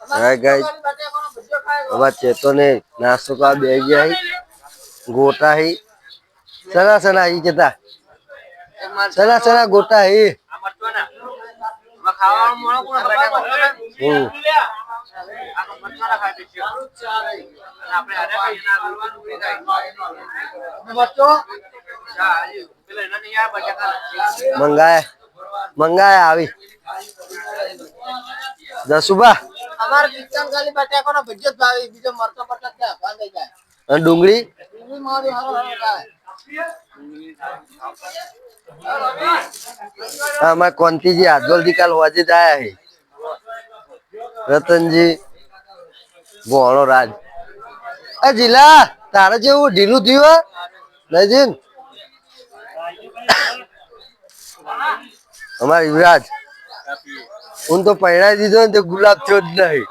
હા, ગાય અમાર ચેતો ને નાસ્તો કરવા બે ગયા હી. ગોટા હી. સના સના ઈ જતા. સના સના ગોટા હી. મંગાય મંગાય આવી. જસુબા અમાર પિક્ચર ખાલી બટાકાનો કોનો જ ભાવી બીજો મરતો બટા કે ભાંગે જાય. અને ડુંગળી? ડુંગળી મારી હરો હરો થાય હા અમારે કોંતીજી આજોલથી કાલ હોજે જ આયા હે. રતનજી ગોળો રાજ. આ જીલા તારે જેવું ઢીલું થયું નજીન અમારે યુવરાજ. હું તો પહેરાઈ દીધો ને તે ગુલાબ થયો જ નહીં.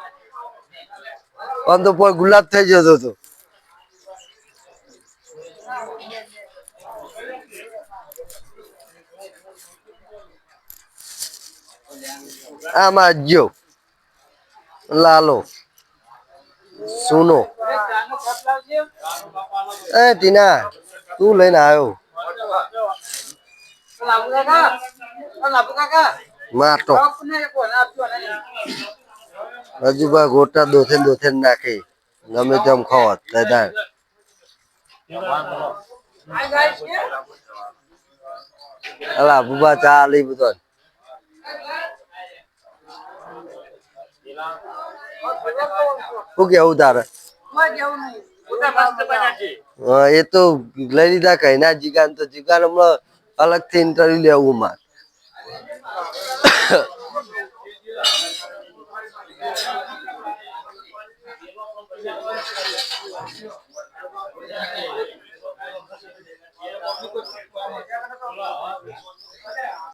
આમ તો કોઈ ગુલાબ થઈ જતો હતો. આમાં જો લાલો. સુનો. એ ટીના, તું લઈને આવ્યો. કાકા. માટો આપને કોને આપ્યો નહીં હજુ બા ગોટા દોથે દોથે નાખે. ગમે તેમ ખાવત દાદા અલા બુબા ચા બધો. શું કેવું તારે? એ તો લઈ લીધા કઈ. ના જીગાન તો જીગાન હમણાં અલગથી ઇન્ટરવ્યુ લેવું માર. Thank you.